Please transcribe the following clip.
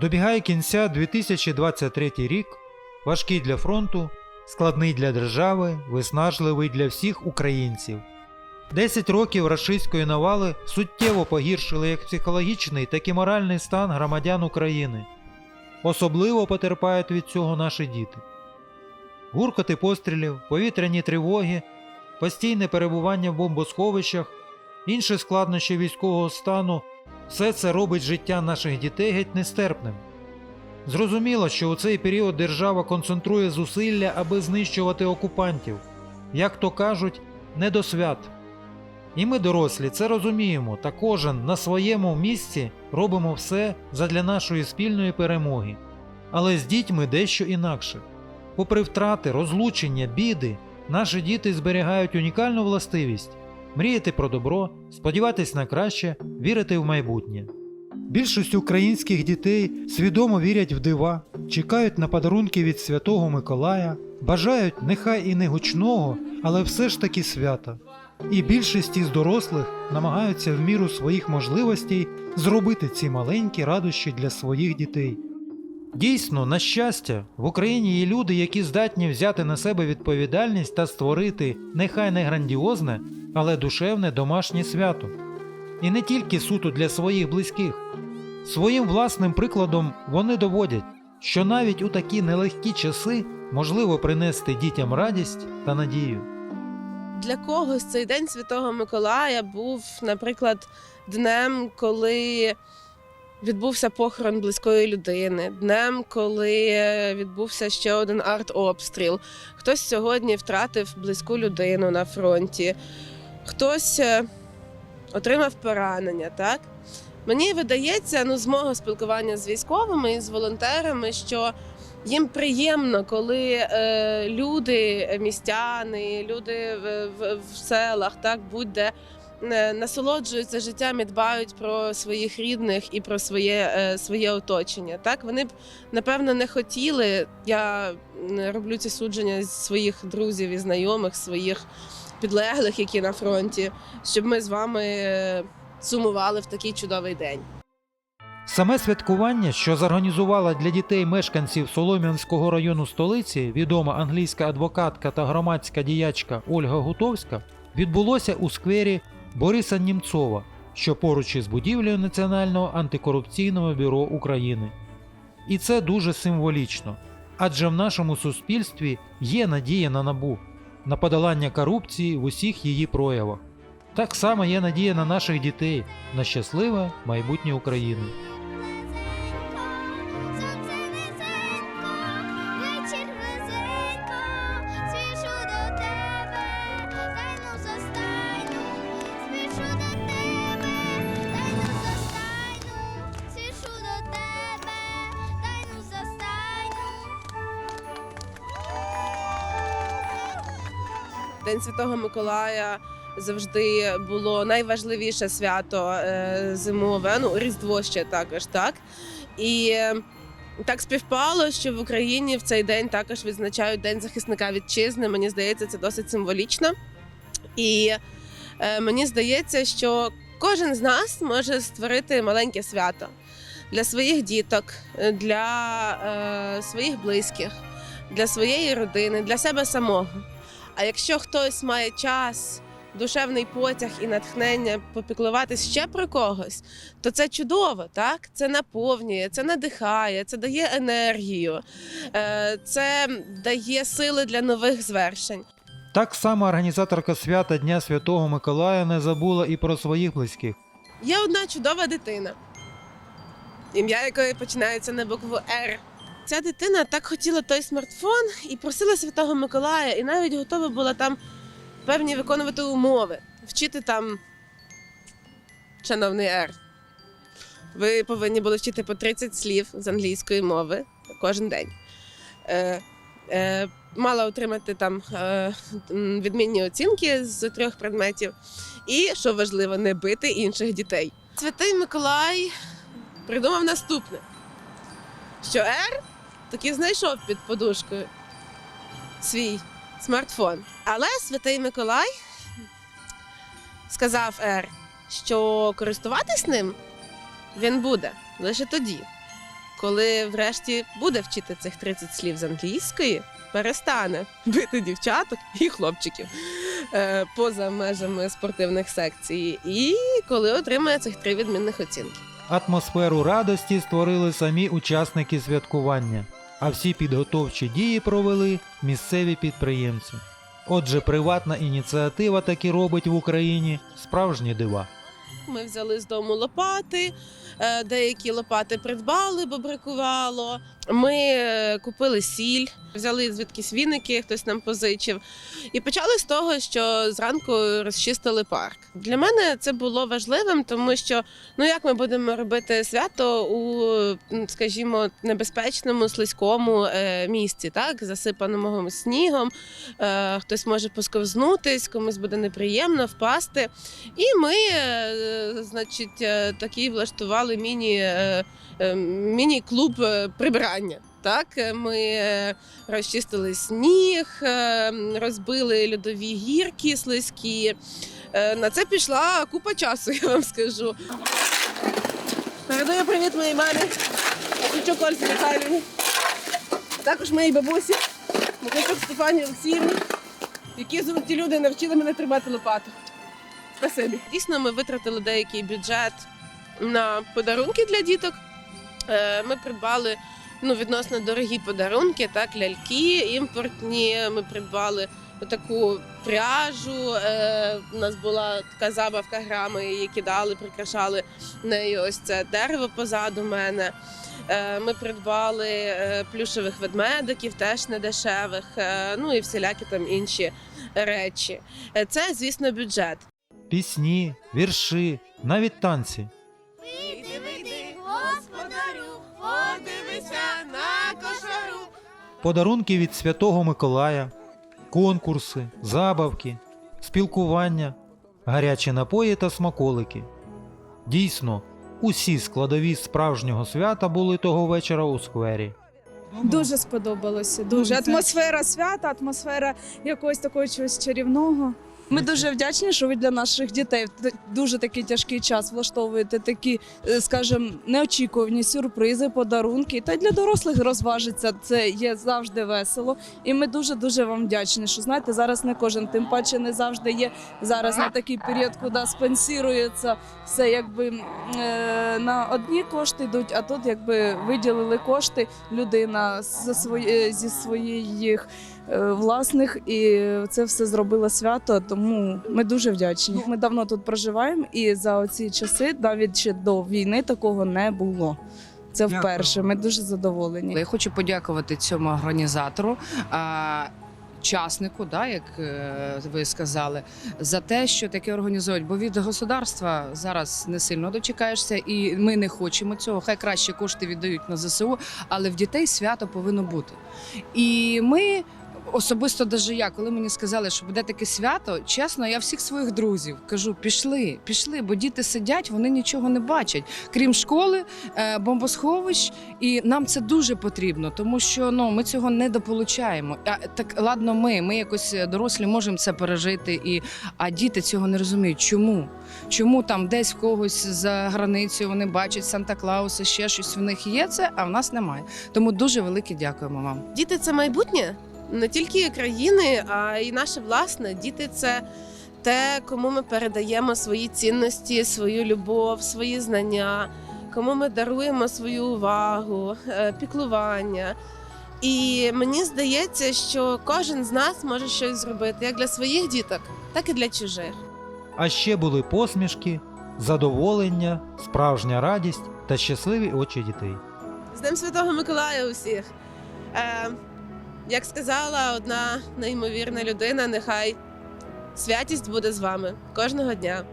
Добігає кінця 2023 рік, важкий для фронту, складний для держави, виснажливий для всіх українців. 10 років рашистської навали суттєво погіршили як психологічний, так і моральний стан громадян України. Особливо потерпають від цього наші діти. Гуркоти пострілів, повітряні тривоги, постійне перебування в бомбосховищах, інші складнощі військового стану все це робить життя наших дітей геть нестерпним. Зрозуміло, що у цей період держава концентрує зусилля, аби знищувати окупантів, як то кажуть, не до свят. І ми, дорослі, це розуміємо, та кожен на своєму місці робимо все задля нашої спільної перемоги. Але з дітьми дещо інакше. Попри втрати, розлучення, біди, наші діти зберігають унікальну властивість мріяти про добро, сподіватись на краще, вірити в майбутнє. Більшість українських дітей свідомо вірять в дива, чекають на подарунки від Святого Миколая, бажають нехай і не гучного, але все ж таки свята. І більшість із дорослих намагаються в міру своїх можливостей зробити ці маленькі радощі для своїх дітей. Дійсно, на щастя, в Україні є люди, які здатні взяти на себе відповідальність та створити нехай не грандіозне, але душевне домашнє свято. І не тільки суто для своїх близьких. Своїм власним прикладом вони доводять, що навіть у такі нелегкі часи можливо принести дітям радість та надію. Для когось цей день Святого Миколая був, наприклад, днем, коли відбувся похорон близької людини, днем, коли відбувся ще один артобстріл. Хтось сьогодні втратив близьку людину на фронті, хтось е, отримав поранення. Так? Мені видається, ну, з мого спілкування з військовими і з волонтерами, що їм приємно, коли е, люди, містяни, люди в, в, в селах, так будь-де насолоджуються життям і дбають про своїх рідних і про своє, е, своє оточення. Так вони б напевно не хотіли. Я роблю ці судження з своїх друзів і знайомих, своїх підлеглих, які на фронті, щоб ми з вами е, сумували в такий чудовий день. Саме святкування, що зорганізувала для дітей мешканців Солом'янського району столиці відома англійська адвокатка та громадська діячка Ольга Гутовська, відбулося у сквері Бориса Німцова, що поруч із будівлею Національного антикорупційного бюро України. І це дуже символічно, адже в нашому суспільстві є надія на набу, на подолання корупції в усіх її проявах. Так само є надія на наших дітей, на щасливе майбутнє України. День Святого Миколая завжди було найважливіше свято е, зимове, ну Різдво ще також, так. І так співпало, що в Україні в цей день також відзначають День захисника вітчизни. Мені здається, це досить символічно. І е, мені здається, що кожен з нас може створити маленьке свято для своїх діток, для е, своїх близьких, для своєї родини, для себе самого. А якщо хтось має час, душевний потяг і натхнення попіклуватись ще про когось, то це чудово, так? Це наповнює, це надихає, це дає енергію, е, це дає сили для нових звершень. Так само організаторка свята Дня Святого Миколая не забула і про своїх близьких. Є одна чудова дитина, ім'я якої починається на букву Р. Ця дитина так хотіла той смартфон і просила Святого Миколая, і навіть готова була там певні виконувати умови, вчити там шановний Р. Ви повинні були вчити по 30 слів з англійської мови кожен день. Е, е, мала отримати там е, відмінні оцінки з трьох предметів. І, що важливо, не бити інших дітей. Святий Миколай придумав наступне: що Р таки знайшов під подушкою свій смартфон. Але святий Миколай сказав Р, що користуватись ним він буде лише тоді, коли врешті буде вчити цих 30 слів з англійської, перестане бити дівчаток і хлопчиків е, поза межами спортивних секцій, і коли отримає цих три відмінних оцінки. Атмосферу радості створили самі учасники святкування, а всі підготовчі дії провели місцеві підприємці. Отже, приватна ініціатива таки робить в Україні справжні дива. Ми взяли з дому лопати, е, деякі лопати придбали, бо бракувало. Ми е, купили сіль, взяли звідкись віники, хтось нам позичив. І почали з того, що зранку розчистили парк. Для мене це було важливим, тому що ну як ми будемо робити свято у, скажімо, небезпечному слизькому е, місці, так засипаному снігом. Е, хтось може посковзнутись, комусь буде неприємно впасти. І ми, значить, такий влаштували міні, міні-клуб е, прибирання. Так, Е, ми е, розчистили сніг, е, розбили льодові гірки слизькі. На це пішла купа часу, я вам скажу. Передаю привіт моїй мамі, Михайлчук Ользі Михайлівні, також моїй бабусі, Михайлчук Стефані Олексіївні, які золоті люди навчили мене тримати лопату. Спасибі. Дійсно, ми витратили деякий бюджет на подарунки для діток. Ми придбали ну, відносно дорогі подарунки, так, ляльки імпортні. Ми придбали таку пряжу. Е, У нас була така забавка грами, її кидали, прикрашали нею. Ось це дерево позаду мене. Е, Ми придбали е, плюшевих ведмедиків, теж недешевих, е, ну і всілякі там інші речі. Це, звісно, бюджет. Пісні, вірші, навіть танці. Подарунки від Святого Миколая, конкурси, забавки, спілкування, гарячі напої та смаколики. Дійсно, усі складові справжнього свята були того вечора у сквері. Дуже сподобалося. Дуже атмосфера свята, атмосфера якогось такого чогось чарівного. Ми дуже вдячні, що ви для наших дітей дуже такий тяжкий час влаштовуєте такі, е, скажімо, неочікувані сюрпризи, подарунки. Та й для дорослих розважиться це є завжди весело. І ми дуже дуже вам вдячні. Що знаєте, зараз не кожен, тим паче не завжди є зараз на такий період, куди спонсірується все, якби е, на одні кошти йдуть, а тут якби виділили кошти людина свої, зі своїх е, власних, і це все зробило свято. Тому ми дуже вдячні. Ми давно тут проживаємо, і за оці часи, навіть ще до війни, такого не було. Це вперше. Ми дуже задоволені. Я хочу подякувати цьому організатору. Часнику, да, як е, ви сказали, за те, що таке організують. Бо від государства зараз не сильно дочекаєшся, і ми не хочемо цього. Хай краще кошти віддають на ЗСУ, але в дітей свято повинно бути. І ми. Особисто даже я, коли мені сказали, що буде таке свято, чесно, я всіх своїх друзів кажу: пішли, пішли, бо діти сидять, вони нічого не бачать, крім школи, е, бомбосховищ, і нам це дуже потрібно, тому що ну ми цього не дополучаємо. А так ладно, ми, ми якось е, дорослі можемо це пережити, і а діти цього не розуміють. Чому? Чому там десь в когось за границею вони бачать Санта Клауса, ще щось в них є це, а в нас немає. Тому дуже велике дякуємо вам. Діти це майбутнє не тільки країни, а й наше власне. Діти це те, кому ми передаємо свої цінності, свою любов, свої знання, кому ми даруємо свою увагу, е, піклування. І мені здається, що кожен з нас може щось зробити як для своїх діток, так і для чужих. А ще були посмішки, задоволення, справжня радість та щасливі очі дітей. З Днем Святого Миколая усіх. Е, як сказала одна неймовірна людина, нехай святість буде з вами кожного дня.